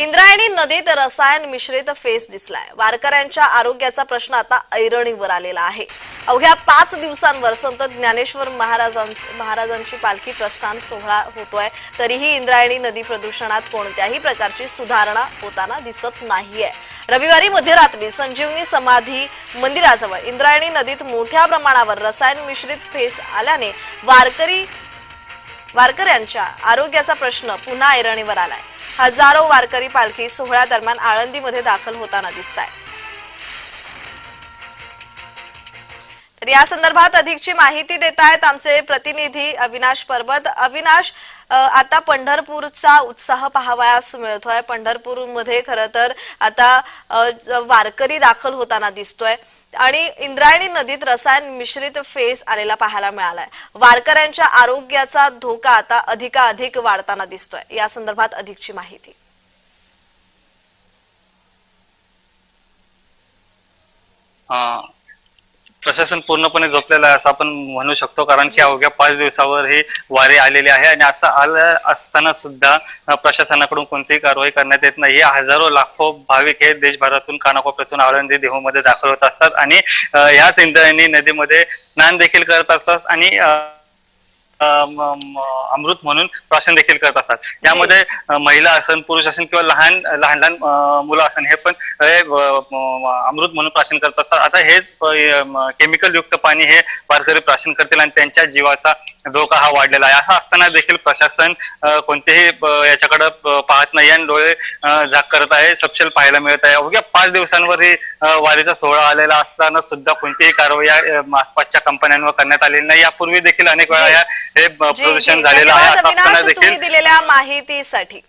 इंद्रायणी नदीत रसायन मिश्रित फेस दिसलाय. वारकऱ्यांच्या आरोग्याचा प्रश्न आता ऐरणीवर आलेला आहे. अवघ्या पाच दिवसांवर संत ज्ञानेश्वर महाराजां महाराजांची पालखी प्रस्थान सोहळा होतोय. तरीही इंद्रायणी नदी प्रदूषणात कोणत्याही प्रकारची सुधारणा होताना दिसत नाहीये. रविवारी मध्यरात्री संजीवनी समाधी मंदिराजवळ इंद्रायणी नदीत मोठ्या प्रमाणावर रसायन मिश्रित फेस आल्याने वारकरी वारकऱ्यांच्या आरोग्याचा प्रश्न पुन्हा ऐरणीवर आलाय. हजारो वारकरी पालखी सोहळ्यादरम्यान आळंदीमध्ये दाखल होताना दिसत आहे तर या संदर्भात अधिकची माहिती देत आहेत आमचे प्रतिनिधी अविनाश परबत. अविनाश आता पंढरपूरचा उत्साह पाहावयास मिळतोय. पंढरपूरमध्ये खरं तर आता वारकरी दाखल होताना दिसतोय. आणि इंद्रायणी नदीत रसायन मिश्रित फेस आलेला पाहायला मिळालाय. वारकऱ्यांच्या आरोग्याचा धोका आता अधिकाधिक वाढताना दिसतोय. या संदर्भात अधिकची माहिती. प्रशासन पूर्णपणे झोपलेलं आहे असं आपण म्हणू शकतो कारण की अवघ्या पाच दिवसावर ही वारी आलेली आहे आणि असं आलं असताना सुद्धा प्रशासनाकडून कोणतीही कारवाई करण्यात येत नाही. हे हजारो लाखो भाविक हे देशभरातून कानाकोपऱ्यातून आळंदी देहूमध्ये दाखल होत असतात आणि ह्याच इंद्रायणी नदीमध्ये स्नान देखील करत असतात आणि अमृत म्हणून प्राशन देखील करत असतात. यामध्ये महिला असन पुरुष असन किंवा लहान लहान लहान मुलं असन हे पण अमृत म्हणून प्राशन करत असतात. आता हेच केमिकल युक्त पाणी हे वारकरी प्राशन करतील आणि त्यांच्या जीवाचा धोका हा वाढलेला आहे. असं असताना देखील प्रशासन कोणतेही याच्याकडे पाहत नाही आणि डोळे झाक करत आहे सपशेल पाहायला मिळत आहे. अवघ्या पाच दिवसांवर ही वारीचा सोहळा आलेला असताना सुद्धा कोणतीही कारवाई आसपासच्या कंपन्यांवर करण्यात आलेली नाही. यापूर्वी देखील अनेक वेळा या हे प्रदूषण झालेलं आहे. असं असताना देखील दिलेल्या माहितीसाठी.